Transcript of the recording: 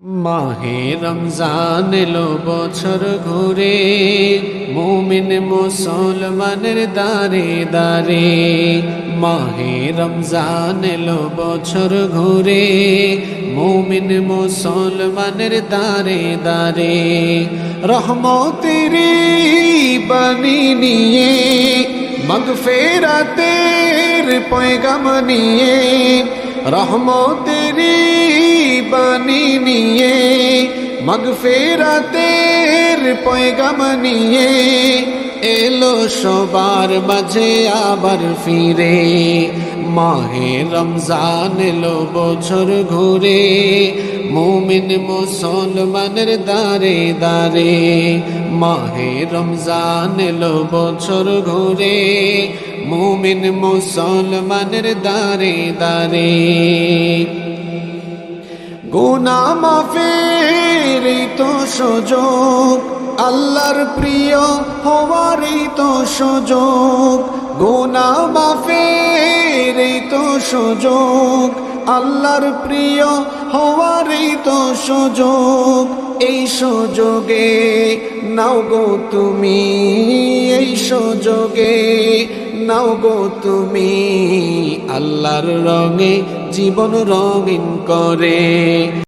মাহে রমজান এলো বছর ঘুরে, মুমিন মুসলমানের দারে দারে মাহে রমজান এলো বছর ঘুরে, মুমিন মুসলমানের দারে দারে রহমতেরি বাণী নিয়ে মগফেরাতের পয়গাম নিয়ে রহমতেরি বাণী নিয়ে মগফেরাতের পয়গাম নিয়ে এলো সবার মাঝে আবার ফিরে। মাহে রমজান এলো বছর ঘুরে, মুমিন মুসলমানের দারে দারে মাহে রমজান এলো বছর ঘুরে, মুমিন মুসলমানের দারে দারে গুনা মাফের তো সুযোগ, আল্লাহর প্রিয় হওয়ারই তো সুযোগ, গুনা মাফের তো সুযোগ, আল্লাহর প্রিয় হওয়ারই তো সুযোগ, এই সুযোগে নাও গো তুমি, এই সুযোগে নাও গো তুমি, আল্লাহর রঙে জীবন রঙিন করে।